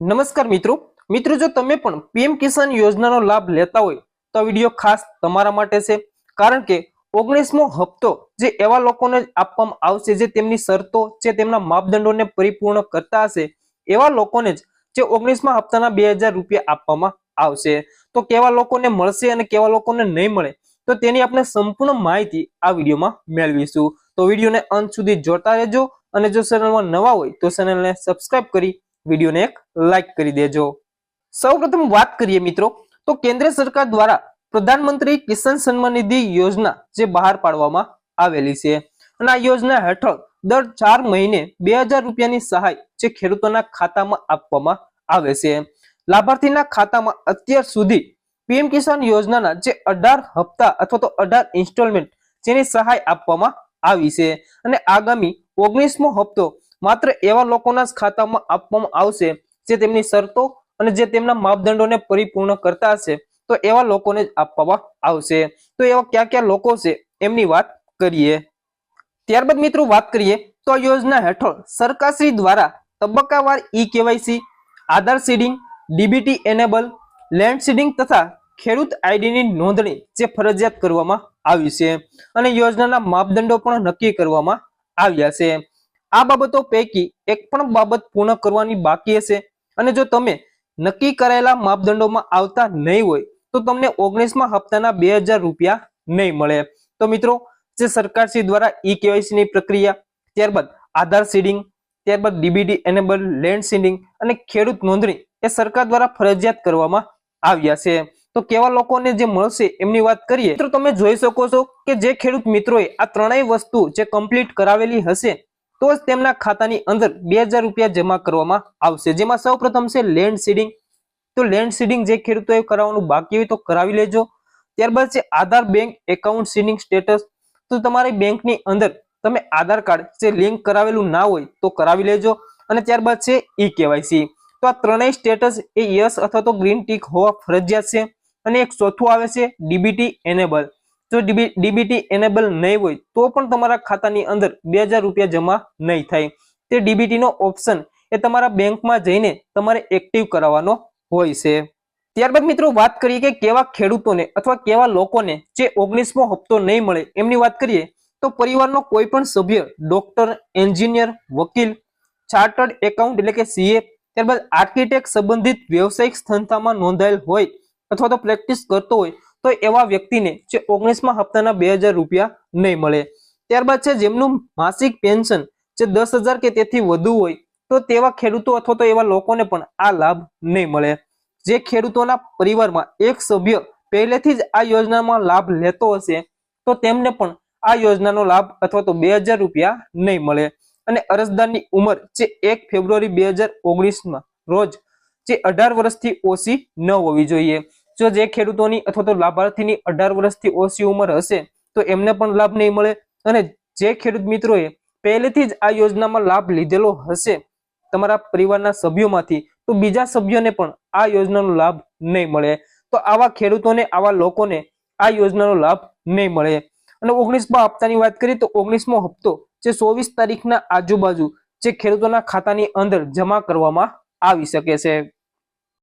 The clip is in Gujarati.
નમસ્કાર મિત્રો. મિત્રો, જો તમે પણ પીએમ કિસાન યોજનાનો લાભ લેતા હોય, તો વીડિયો ખાસ તમારા માટે છે. કારણ કે ઓગણીસમો હપ્તો જે એવા લોકોને આપવામાં આવશે જે તેમની શરતો જે તેમના માપદંડોને પરિપૂર્ણ કરતા હશે, એવા લોકોને જ જે ઓગણીસમા હપ્તાના બે રૂપિયા આપવામાં આવશે. તો કેવા લોકોને મળશે અને કેવા લોકોને નહીં મળે, તો તેની આપણે સંપૂર્ણ માહિતી આ વિડીયોમાં મેળવીશું. તો વિડીયોને અંત સુધી જોતા રહેજો અને જો ચેનલમાં નવા હોય, તો ચેનલને સબસ્ક્રાઇબ કરી વિડીયોને એક લાઈક કરી દેજો. સૌપ્રથમ વાત કરીએ મિત્રો, તો કેન્દ્ર સરકાર દ્વારા પ્રધાનમંત્રી કિસાન સન્માન નિધિ યોજના જે બહાર પાડવામાં આવેલી છે. અને આ યોજના હેઠળ દર ચાર મહિને બે રૂપિયાની સહાય જે ખેડૂતોના ખાતામાં આપવામાં આવે છે. લાભાર્થીના ખાતામાં અત્યાર સુધી પીએમ કિસાન યોજનાના જે અઢાર હપ્તા અથવા તો અઢાર ઇન્સ્ટોલમેન્ટ જેની સહાય આપવામાં આવી છે. અને આગામી ઓગણીસમો હપ્તો માત્ર એવા લોકોના જ ખાતામાં આપવામાં આવશે જે તેમની શરતો અને જે તેમના માપદંડોને પરિપૂર્ણ કરતા હશે. તો એવા લોકોને જ આપવામાં આવશે. તો એવા કયા કયા લોકો છે એમની વાત કરીએ. ત્યારબાદ મિત્રો વાત કરીએ તો આ યોજના હેઠળ સરકારશ્રી દ્વારા તબક્કાવાર e KYC Aadhaar seeding, DBT enable, land seeding તથા ખેડૂત આઈડીની નોંધણી જે ફરજિયાત કરવામાં આવી છે. અને યોજનાના માપદંડો પણ નક્કી કરવામાં આવ્યા છે. આ બાબતો પૈકી એક પણ બાબત પૂર્ણ કરવાની બાકી હશે. અને જો તમે નક્કી કરાયેલા માપદંડોમાં આવતા નહીં હોય, તો તમને ઓગણીસમાં હપ્તાના બે રૂપિયા નહીં મળે. તો મિત્રો, જે સરકારશ્રી દ્વારા ઈ કેવાયસી ની પ્રક્રિયા, ત્યારબાદ આધાર સીડિંગ, ત્યારબાદ ડીબીડી એનેબલ લેન્ડ સીડિંગ અને ખેડૂત નોંધણી એ સરકાર દ્વારા ફરજિયાત કરવામાં આવ્યા છે. તો કેવા લોકોને જે મળશે એમની વાત કરીએ. તો તમે જોઈ શકો છો કે જે ખેડૂત મિત્રોએ આ ત્રણેય વસ્તુ જે કમ્પ્લીટ કરાવેલી હશે તો જ તેમના ખાતાની અંદર બે રૂપિયા જમા કરવામાં આવશે. જેમાં સૌપ્રથમ છે લેન્ડ સીડિંગ તો લેન્ડ સીડિંગ જે ખેડૂતોએ કરાવવાનું બાકી હોય તો કરાવી લેજો. ત્યારબાદ છે Aadhaar bank account seeding status તો તમારી બેંકની અંદર તમે આધાર કાર્ડ જે લિંક કરાવેલું ના હોય તો કરાવી લેજો. અને ત્યારબાદ છે ઈ કેવાયસી તો આ ત્રણેય સ્ટેટસ એ યસ અથવા તો ગ્રીન ટીક હોવા ફરજિયાત છે. અને એક ચોથું આવે છે ડીબીટી એનેબલ જો ડીબીટી એનેબલ નહીં હોય, તો પણ તમારા ખાતાની અંદર બે રૂપિયા જમા નહીં થાય. તે ડીબીટી નો ઓપ્શન એ તમારા બેંકમાં જઈને તમારે એક્ટિવ કરાવવાનો હોય છે. ત્યારબાદ મિત્રો વાત કરીએ કે કેવા ખેડૂતોને અથવા કેવા લોકોને જે ઓગણીસમો હપ્તો નહીં મળે, એમની વાત કરીએ, તો પરિવારનો કોઈ પણ સભ્ય ડોક્ટર એન્જિનિયર વકીલ ચાર્ટર્ડ એકાઉન્ટ એટલે કે સીએ ત્યારબાદ આર્કિટેક્ટ સંબંધિત વ્યવસાયિક સંસ્થામાં નોંધાયેલ હોય અથવા તો પ્રેક્ટિસ કરતો હોય તો એવા વ્યક્તિને જે ઓગણીસમાં હપ્તાના બે હજાર રૂપિયા નહીં મળે. ત્યારબાદ છે જેમનું માસિક પેન્શન જે દસ હજાર કે તેથી વધુ હોય, તો તેવા ખેડૂતો અથવા તો એવા લોકોને પણ આ લાભ નહીં મળે. જે ખેડૂતોના પરિવારમાં એક સભ્ય પહેલેથી જ આ યોજનામાં લાભ લેતો હશે, તો તેમને પણ આ યોજનાનો લાભ અથવા તો બે હજાર રૂપિયા નહીં મળે. અને અરજદારની ઉંમર જે એક ફેબ્રુઆરી બે હજાર ઓગણીસમાં રોજ જે અઢાર વર્ષથી ઓછી ન હોવી જોઈએ. જો જે ખેડૂતોની અથવા તો લાભાર્થીની અઢાર વર્ષથી ઓછી ઉંમર હશે, તો એમને પણ લાભ નહીં મળે. અને જે ખેડૂત મિત્રોએ પહેલેથી જ આ યોજનામાં લાભ લીધેલો હશે તમારા પરિવારના સભ્યોમાંથી, તો બીજા સભ્યોને પણ આ યોજનાનો લાભ નહીં મળે. તો આવા ખેડૂતોને, આવા લોકોને આ યોજનાનો લાભ નહીં મળે. અને ઓગણીસમા હપ્તાની વાત કરીએ, તો ઓગણીસમો હપ્તો જે ચોવીસ તારીખના આજુબાજુ જે ખેડૂતોના ખાતાની અંદર જમા કરવામાં આવી શકે છે.